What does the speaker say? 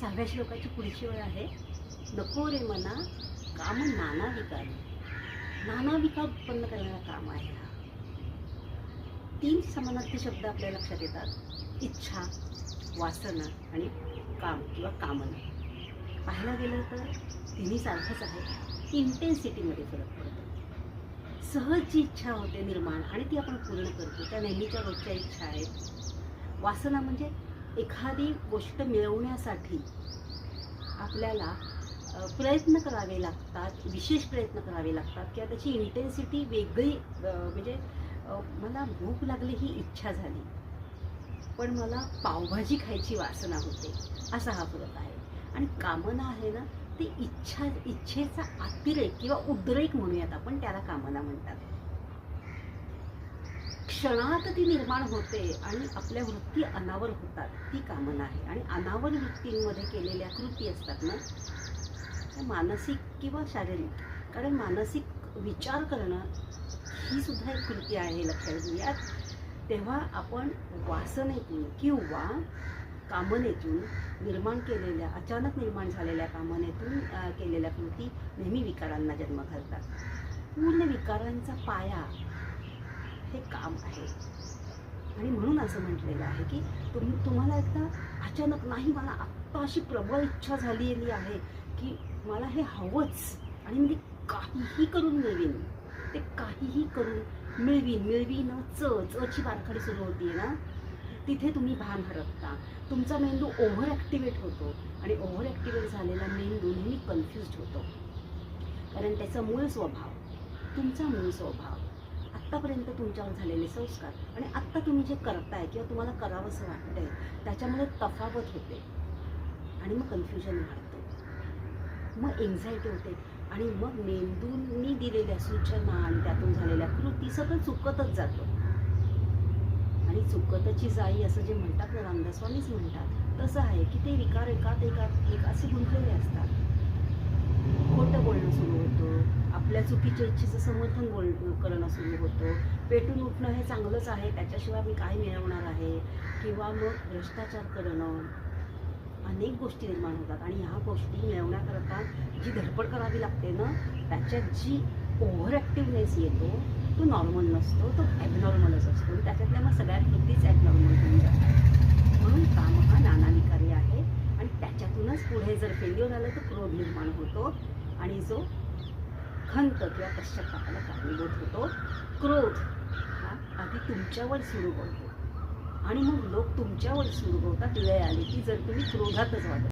सहाव्या श्लोकाची पुढची वेळ आहे. नको रे मना काम नाना विकार. नाना विकार उत्पन्न करणारा काम आहे हा. तीन समानार्थी शब्द आपल्या लक्षात येतात. इच्छा वासना आणि काम किंवा कामना. पाहायला गेलं तर तिन्ही सारखंच आहे. इंटेन्सिटीमध्ये फरक पडतो. सहज जी इच्छा होते निर्माण आणि ती आपण पूर्ण करतो. त्या नेहमीच्या रोजच्या इच्छा आहेत. वासना म्हणजे एखादी गोष्ट मिळवण्यासाठी आपल्याला प्रयत्न करावे लागतात विशेष प्रयत्न करावे लागतात किंवा त्याची इंटेन्सिटी वेगळी म्हणजे मला भूक लागली ही इच्छा झाली पण मला पावभाजी खायची वासना होते असा हा फरक आहे. आणि कामना आहे ना ती इच्छा इच्छेचा अतिरेक किंवा उद्रेक म्हणूयात आपण त्याला कामना म्हणतात. क्षणात ती निर्माण होते आणि आपल्या वृत्ती अनावर होतात. ती कामना आहे. आणि अनावर वृत्तींमध्ये केलेल्या कृती असतात ना त्या मानसिक किंवा शारीरिक. कारण मानसिक विचार करणं ही सुद्धा एक कृती आहे लक्षात घेऊयात. तेव्हा आपण वासनेतून किंवा कामनेतून निर्माण केलेल्या अचानक निर्माण झालेल्या कामनेतून केलेल्या कृती नेहमी विकारांना जन्म घालतात. पूर्ण विकारांचा पाया हे काम आहे. आणि म्हणून असं म्हटलेलं आहे की तुम तुम्हाला एकदा अचानक नाही मला आत्ता अशी प्रबळ इच्छा झालेली आहे की मला हे हवंच आणि मी काहीही करून मिळवीन. ते काहीही करून मिळवीन मिळवीन च चची बारखाडी सुरू होती ना तिथे तुम्ही भान हरपता. तुमचा मेंदू ओव्हर ॲक्टिवेट होतो आणि ओव्हर ॲक्टिवेट झालेला मेंदू नेहमी कन्फ्युज होतो. कारण त्याचा मूळ स्वभाव तुमचा मूळ स्वभाव आत्तापर्यंत तुमच्यावर झालेले संस्कार आणि आत्ता तुम्ही जे करताय किंवा तुम्हाला करावंसं वाटतंय त्याच्यामध्ये तफावत होते. आणि मग कन्फ्युजन वाढतं. मग एन्झायटी होते. आणि मग मेंदूंनी दिलेल्या सूचना आणि त्यातून झालेल्या कृती सगळं चुकतच जातं. आणि चुकतची जाई असं जे म्हणतात ना रामदास म्हणतात तसं आहे की ते विकार एकात एकात एक असे गुंतलेले असतात. खोटं बोलणं सुरू होतं. आपल्या चुकीच्या इच्छेचं समर्थन बोल करणं सुरू होतं. पेटून उठणं हे चांगलंच आहे त्याच्याशिवाय मी काय मिळवणार आहे. किंवा मग भ्रष्टाचार करणं. अनेक गोष्टी निर्माण होतात आणि ह्या गोष्टी मिळवण्याकरता जी धडपड करावी लागते ना त्याच्यात जी ओव्हर ॲक्टिव्हनेस येतो तो नॉर्मल नसतो तो ॲबनॉर्मलच असतो. आणि त्याच्यातल्या मग सगळ्यात कृतीच ॲबनॉर्मल होऊन जातात म्हणून काम हा नानाविकारी आहे. आणि त्याच्यातूनच पुढे जर फेल्युअर आलं तर क्रोध निर्माण होतो. आणि जो खंत किंवा पश्चातापाला कारणीभूत होतो. क्रोध हा आधी तुमच्यावर सुरू होतो. आणि मग लोक तुमच्यावर सुरू होतात. वेळ आली की जर तुम्ही क्रोधातच वाटत